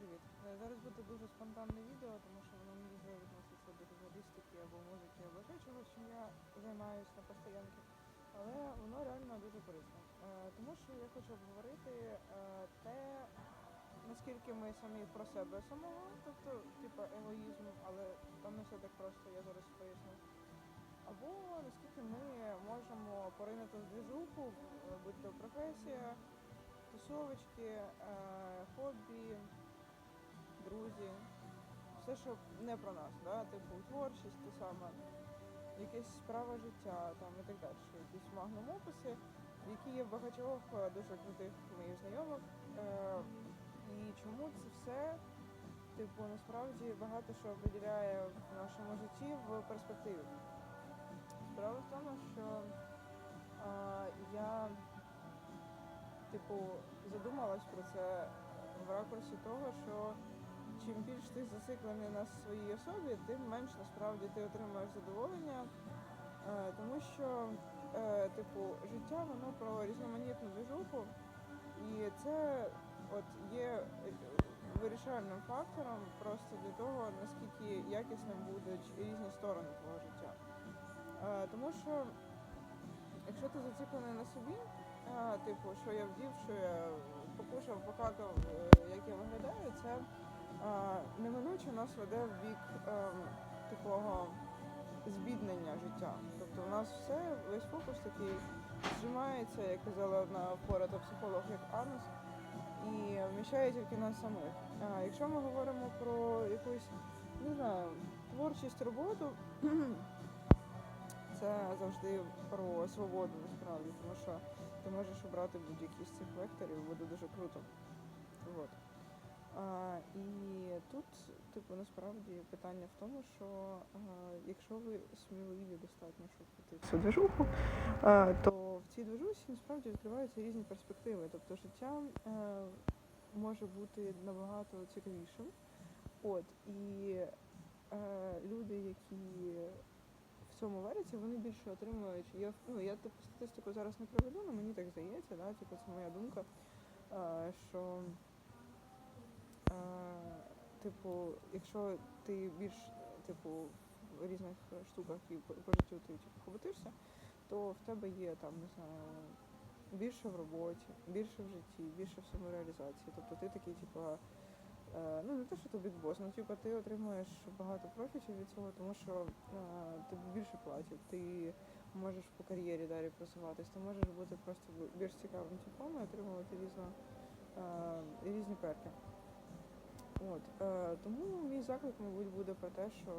привіт. Е, Зараз буде дуже спонтанне відео, тому що воно не дуже відноситься до журналістики або музики, або ще чогось, чим я займаюся на постоянки. Але воно реально дуже корисне. Е, Тому що я хочу обговорити е, те, наскільки ми самі про себе самого, тобто, типу, егоїзм, але там не все так просто, я зараз поясню. Або наскільки ми можемо поринути в двіжуху, е, будь то професія, тусовочки, хобі, друзі, все, що не про нас, да? типу творчість, те саме, якесь справа життя там і так далі, якісь магнум описи, які є в багатьох е, дуже крутих моїх знайомих. Е, і чому це все, типу, насправді багато що определяє в нашому житті в перспективі. Справа в тому, що е, я типу, задумалась про це в ракурсі того, що чим більш ти зациклений на своїй особі, тим менш насправді ти отримуєш задоволення. Е, тому що, е, типу, життя воно про різноманітну движуху, і це от є е, вирішальним фактором просто для того, наскільки якісним будуть різні сторони твого життя. Тому що якщо ти зациклений на собі, типу, що я вдів, що я покушав, покакав, як я виглядаю, це неминуче нас веде в бік ем, такого збіднення життя. Тобто у нас все, весь фокус такий зжимається, як казала одна впората психолог, як анус, і вміщає тільки нас самих. А якщо ми говоримо про якусь, не знаю, творчість, роботу, це завжди про свободу насправді, тому що ти можеш обрати будь-який з цих векторів, буде дуже круто. Вот. І тут, типу, насправді питання в тому, що якщо ви сміливі достатньо, щоб піти в цю движуху, то в цій движусі насправді відкриваються різні перспективи. Тобто життя е, може бути набагато цікавішим. От, і е, люди, які в цьому варяться, вони більше отримують. Я ну я типу статистику зараз не проведу, але мені так здається, да, типу, це моя думка. А, що типу, якщо ти більш типу в різних штуках і по, життю ти типу, хоботишся, то в тебе є там, не знаю, більше в роботі, більше в житті, більше в самореалізації. Тобто ти такий, типу, Е, ну не те, що ти бікбос, ну типу ти отримуєш багато профітів від цього, тому що е, тобі більше платять, ти можеш по кар'єрі далі просуватись, ти можеш бути просто більш цікавим типом і отримувати різно, е, різні перки. От, е, тому мій заклик, мабуть, буде про те, що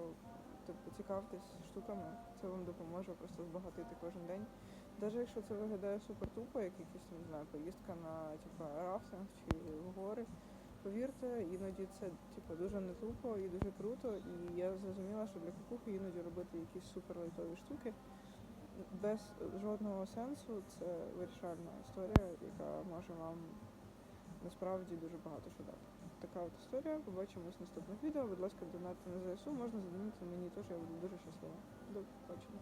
типу, цікавтесь штуками, це вам допоможе просто збагатити кожен день. Навіть якщо це виглядає супер тупо, як якась не знаю, поїздка на типу, рафтинг чи в гори. Повірте, іноді це типу, дуже не тупо і дуже круто. І я зрозуміла, що для кукухи іноді робити якісь суперлайтові штуки без жодного сенсу це вирішальна історія, яка може вам насправді дуже багато що дати. Така от історія. Побачимось в наступних відео. Будь ласка, донати на ЗСУ. Можна задонати мені теж, я буду дуже щаслива. До побачення.